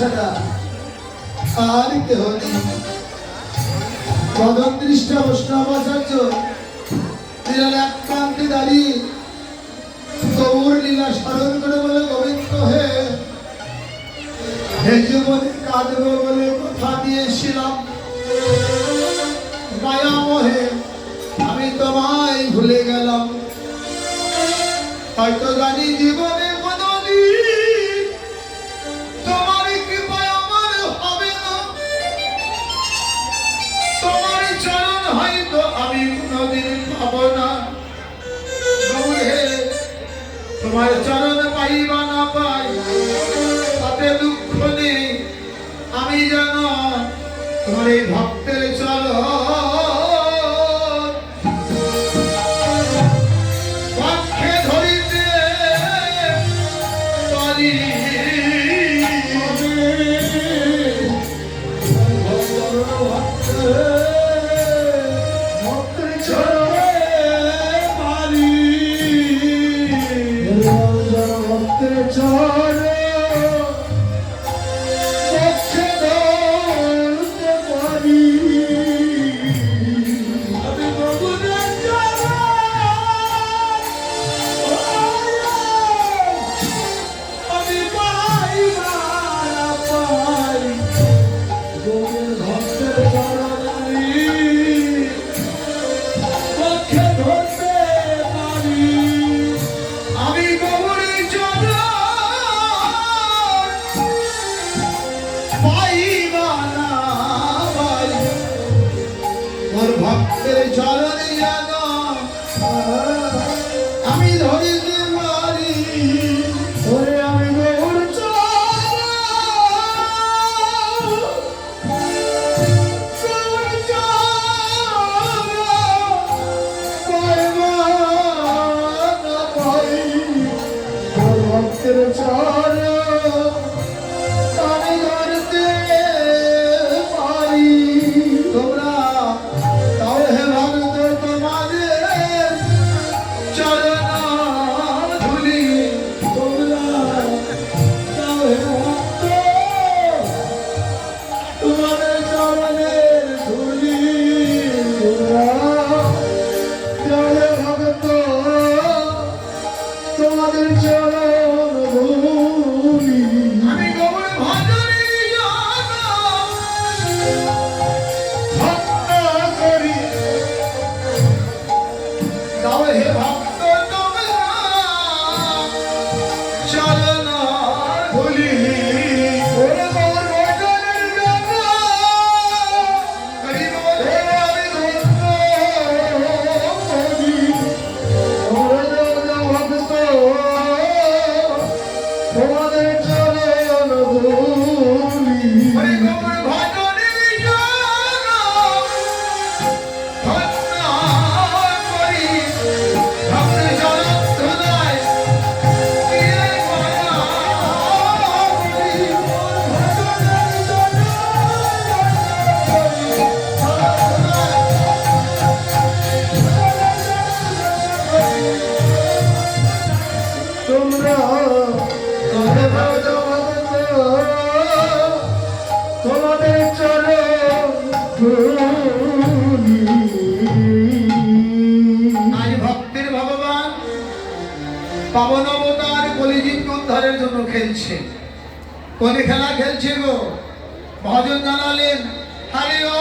ছাড়া আর কেহ নেই। কদম দৃষ্ট বৈষ্ণবাচার্য লীলার এক প্রান্তে দাঁড়িয়ে তবুর লীলা স্মরণ করে বলে, গোবিন্দ হে হে জীবনে কাঁদব বলে কথা দিয়েছিলাম মায়া আমি তোমায় ভুলে গেলাম। হয়তো জানি জীবন তোমার চরণ পাইবা না পাই। তাতে দুঃখ নেই। আমি যেন তোমার এই ভক্তের চরণ। Oh Sir Chaw. ঘরের জন্য খেলছে। কোন খেলা খেলছে গো? মহাজন জানালেন হারিও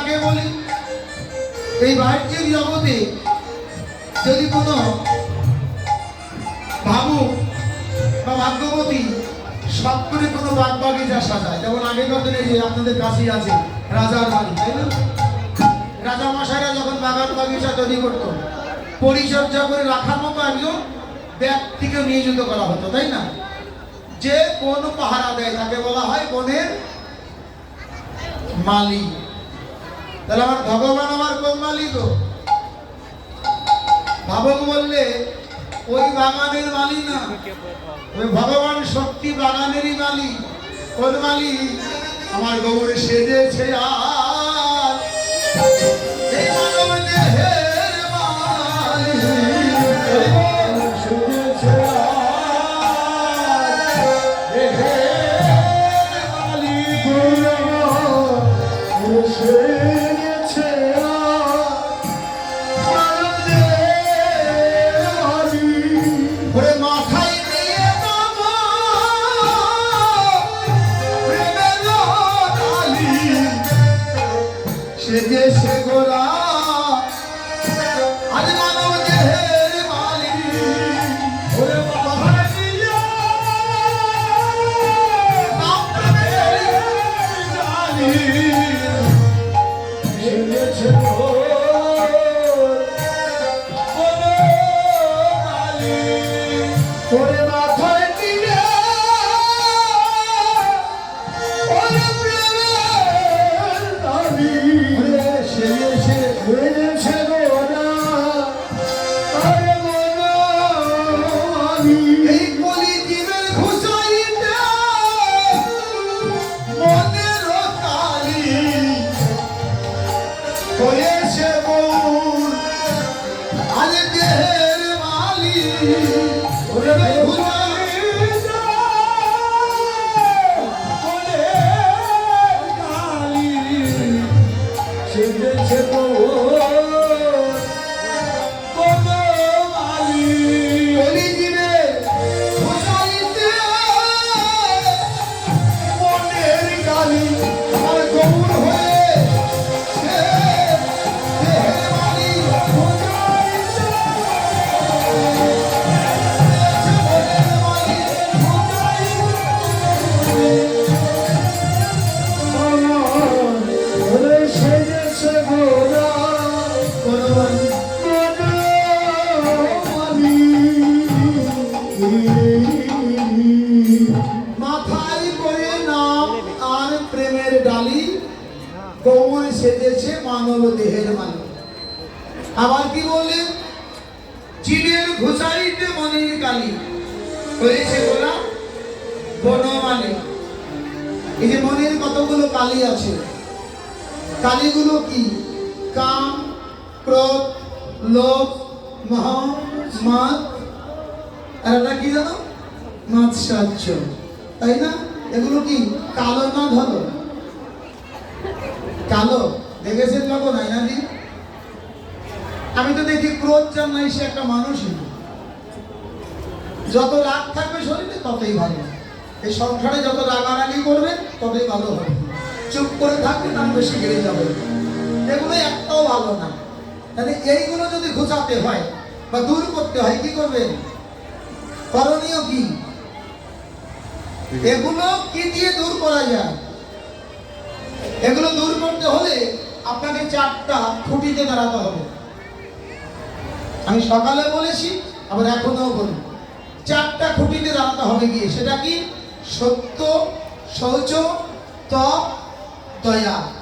কাকে বলি, এই বাহ্যিক জগতে যদি কোনো ভাবুক বা ভাগ্যবতী সব করে কোনো বাগ বাগিচা সাজায়, যেমন আগেকার দিনে যে আপনাদের কাছেই আছে, রাজার বাড়ি, তাই না? রাজা মশাইরা যখন বাগান বাগিচা তৈরি করতো, পরিচর্যা করে রাখার মতো একজন ব্যক্তিকে নিয়োজিত করা হতো, তাই না? যে কোন পাহারা দেয় তাকে বলা হয় বনের মালি তাহলে আমার ভগবান আমার কোন মালিক ভাবক বললে, ওই বাগানের মালিক না। ওই ভগবান শক্তি বাগানেরই মালিক। কোন মালিক? আমার গৌরে সেজেছে আর। মালিক চীনের ঘুষাইতে মনের কালি। হয়েছে ওরা বনমালী। এই যে মনের কতগুলো কালি আছে? কালিগুলো কি? কাম, ক্রোধ, লোভ, মহ মাত আর এটা কি জানো? মাৎসাহ্য তাই না? এগুলো কি? কালো না ধরো কালো। দেখেছেন যখন আইনাদি আমি তো দেখি ক্রোধ নাই সে একটা মানুষই। যত রাগ থাকবে শরীরে, ততই ভালো। এই সংসারে যত রাগারাগি করবে, ততই ভালো হবে। চুপ করে থাকবে, তার বেশি বেড়ে যাবে। এগুলো একটাও ভালো না। তাহলে এইগুলো যদি ঘুচাতে হয় বা দূর করতে হয়, কি করবেন করণীয় কি? এগুলো কি দিয়ে দূর করা যায়? এগুলো দূর করতে হলে আপনাকে চারটা খুঁটিতে দাঁড়াতে হবে। আমি সকালে বলেছি, আবার এখনও বলি। চারটা খুঁটিতে দাঁড়াতে হবে গিয়ে। সেটা কি? সত্য, শৌচ তপ দয়া।